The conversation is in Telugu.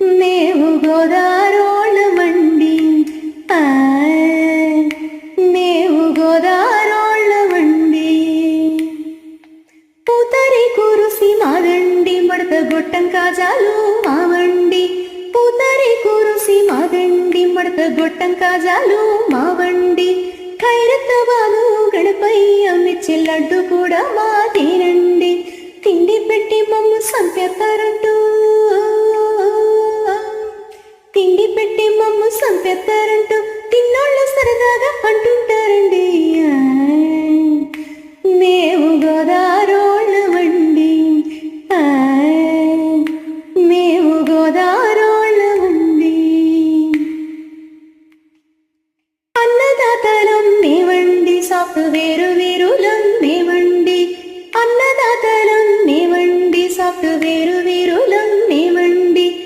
మేము గోదారోళ్ళమండి ఆ, మేము గోదారోళ్ళమండి పూతరి కురుసి మాదండి మడత గొట్టం కాజాలు మావండి. పూతరి కురుసి మాదండి మడత గొట్టం కాజాలు మావండి. ఖైరత్తబాదు గణపయ్య మిర్చి లడ్డు కూడా మాదేనండి. తిండి పెట్టి మమ్ము సంపెత్తారంటూ మమ్ము తిన్నోళ్ళు సరదాగా అంటుంటారండి. మేము గోదారోళ్ళమండి ఆ, మేము గోదారోళ్ళమండి అన్నదాతలం మేవండి సాఫ్ట్వేర్